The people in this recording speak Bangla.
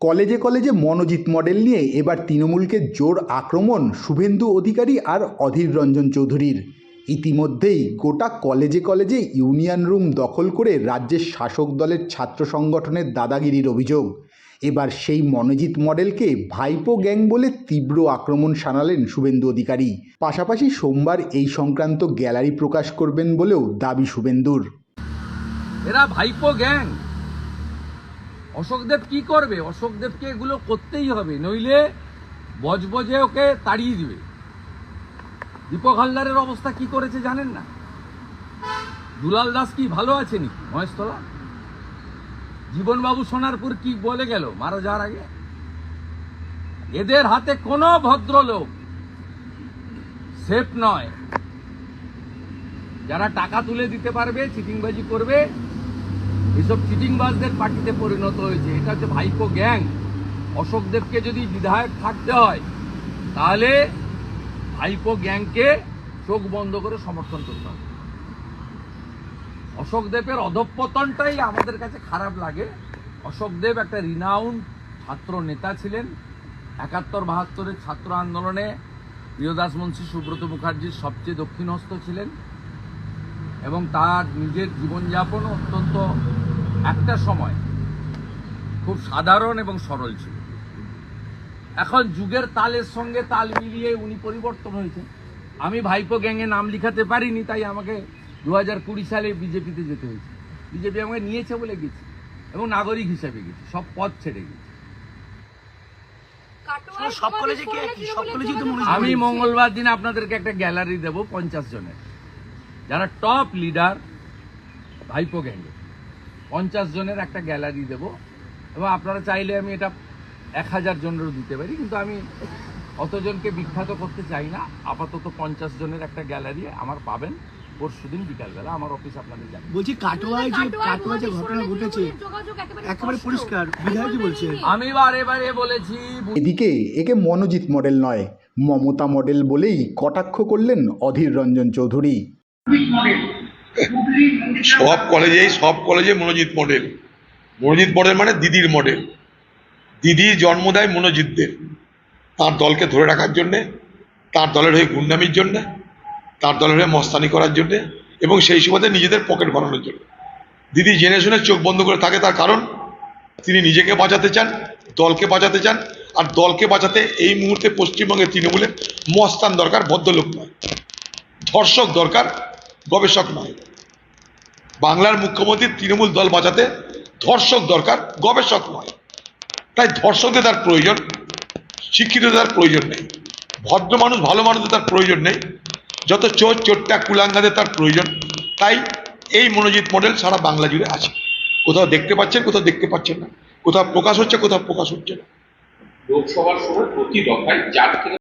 কলেজে কলেজে মনোজিৎ মডেল নিয়ে এবার তৃণমূলকে জোর আক্রমণ শুভেন্দু অধিকারী আর অধীর রঞ্জন চৌধুরীর। ইতিমধ্যেই গোটা কলেজে কলেজে ইউনিয়ন রুম দখল করে রাজ্যের শাসক দলের ছাত্র সংগঠনের দাদাগিরির অভিযোগ। এবার সেই মনোজিৎ মডেলকে ভাইপো গ্যাং বলে তীব্র আক্রমণ শানালেন শুভেন্দু অধিকারী। পাশাপাশি সোমবার এই সংক্রান্ত গ্যালারি প্রকাশ করবেন বলেও দাবি শুভেন্দুর। এরা ভাইপো গ্যাং। অশোকদেব কি করবে? অশোকদেবকে এগুলো করতেই হবে, নইলে বজবজে ওকে তাড়িয়ে দিবে। দীপক হালদারের অবস্থা কি করেছে জানেন না? দুলাল দাস কি ভালো আছে নাকি? মহেশতলা? জীবনবাবু সোনারপুর কি বলে গেল? মারা যাওয়ার আগে? এদের হাতে কোনো ভদ্রলোক সেফ নয়। যারা টাকা তুলে দিতে পারবে, চিটিংবাজি করবে এসব চিটিংবাজদের পার্টিতে পরিণত হয়েছে। এটা হচ্ছে ভাইপো গ্যাং। অশোকদেবকে যদি বিধায়ক থাকতে হয়, তাহলে ভাইপো গ্যাংকে চোখ বন্ধ করে সমর্থন করতে হবে। অশোকদেবের অধঃপতনটাই আমাদের কাছে খারাপ লাগে। অশোকদেব একটা রিনাউন্ড ছাত্র নেতা ছিলেন। একাত্তর বাহাত্তরের ছাত্র আন্দোলনে প্রিয়দাস মুন্সী, সুব্রত মুখার্জির সবচেয়ে দক্ষিণহস্ত ছিলেন এবং তার নিজের জীবনযাপন অত্যন্ত একটা সময় খুব সাধারণ এবং সরল ছিল। এখন যুগের তালের সঙ্গে তাল মিলিয়ে উনি পরিবর্তন হয়েছে আমি ভাইপো গ্যাংয়ে নাম লিখাতে পারিনি তাই আমাকে দু হাজার কুড়ি সালে বিজেপিতে যেতে হয়েছে। বিজেপি আমাকে নিয়েছে বলে গেছি এবং নাগরিক হিসাবে গেছি সব পথ ছেড়ে গেছি। সব কলেজে কি সব কলেজেই তো আমি মঙ্গলবার দিন আপনাদেরকে একটা গ্যালারি দেব পঞ্চাশ জনের। যারা টপ লিডার ভাইপো গ্যাংয়ে। পঞ্চাশ জনের একটা গ্যালারি দেব। এবং আপনারা চাইলে আমি এটা এক হাজার জনেরও দিতে পারি কিন্তু আমি অতজনকে বিখ্যাত করতে চাই না। আপাতত পঞ্চাশ জনের একটা গ্যালারি আমার পাবেন পরশু দিন বিকালবেলা। আমার অফিস আপনাদের যাবে বলছি কাটোয়ায় যে কাটোয়ায় যে ঘটনা ঘটেছে একেবারে পরিষ্কার বিধায়কই বলছে আমি বারে বারে বলেছি এদিকে একে মনোজিৎ মডেল নয় মমতা মডেল বলেই কটাক্ষ করলেন অধীর রঞ্জন চৌধুরী। সব কলেজেই, সব কলেজে মনোজিৎ মডেল। মনোজিৎ মডেল মানে দিদির মডেল। দিদি জন্ম দেয় মনোজিৎদের। তার দলকে ধরে রাখার জন্যে, তার দলের হয়ে গুন্ডামির জন্যে, তার দলের হয়ে মস্তানি করার জন্যে, এবং সেই সুবাদে নিজেদের পকেট বানানোর জন্য। দিদি জেনে শুনে চোখ বন্ধ করে থাকে তার কারণ, তিনি নিজেকে বাঁচাতে চান, দলকে বাঁচাতে চান, আর দলকে বাঁচাতে এই মুহূর্তে পশ্চিমবঙ্গের তৃণমূলে মস্তান দরকার, ভদ্রলোক নয়। ধর্ষক দরকার গবেষক নয়। বাংলার মুখ্যমন্ত্রী তৃণমূল দল বাঁচাতে ধর্ষক দরকার, গবেষক নয়। তাই ধর্ষকদের তার প্রয়োজন, শিক্ষিতদের তার প্রয়োজন নেই। ভদ্র মানুষ, ভালো মানুষদের তার প্রয়োজন নেই। যত চোর, চোরটা, কুলাঙ্গাদের তার প্রয়োজন। তাই এই মনোজিৎ মডেল সারা বাংলা জুড়ে আছে। কোথাও দেখতে পাচ্ছেন, কোথাও দেখতে পাচ্ছেন না। কোথাও প্রকাশ হচ্ছে, কোথাও প্রকাশ হচ্ছে না। লোকসভার সময় প্রতি দফায় চার থেকে